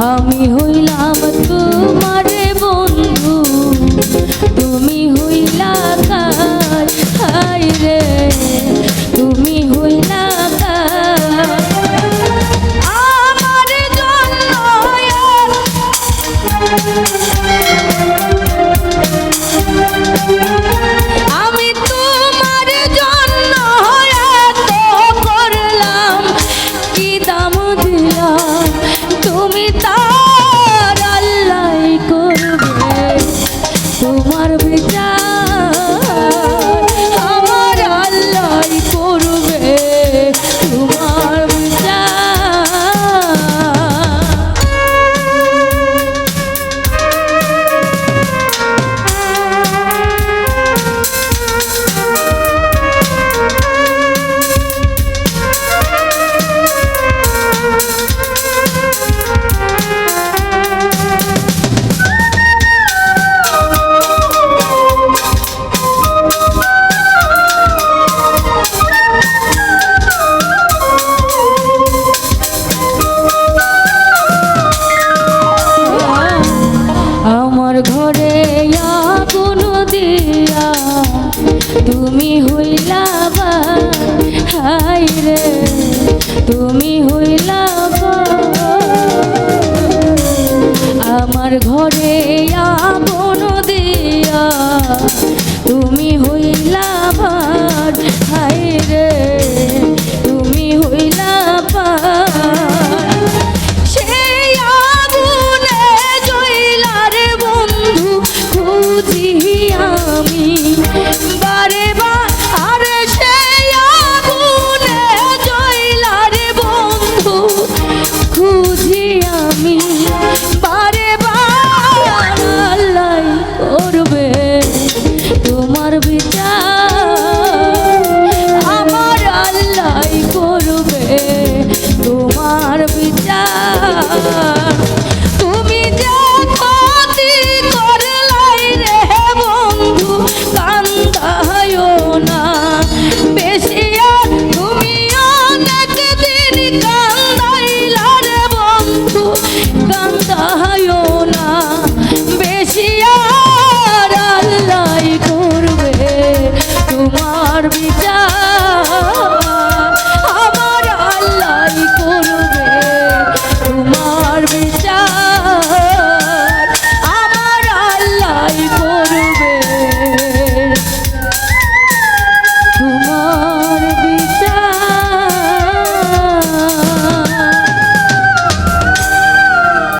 আমি হই তুমি হইলাবা হাই রে তুমি হইলাবা আমার। ঘরে আপন দিয়া তুমি হইলাবার হাই রে। Oh.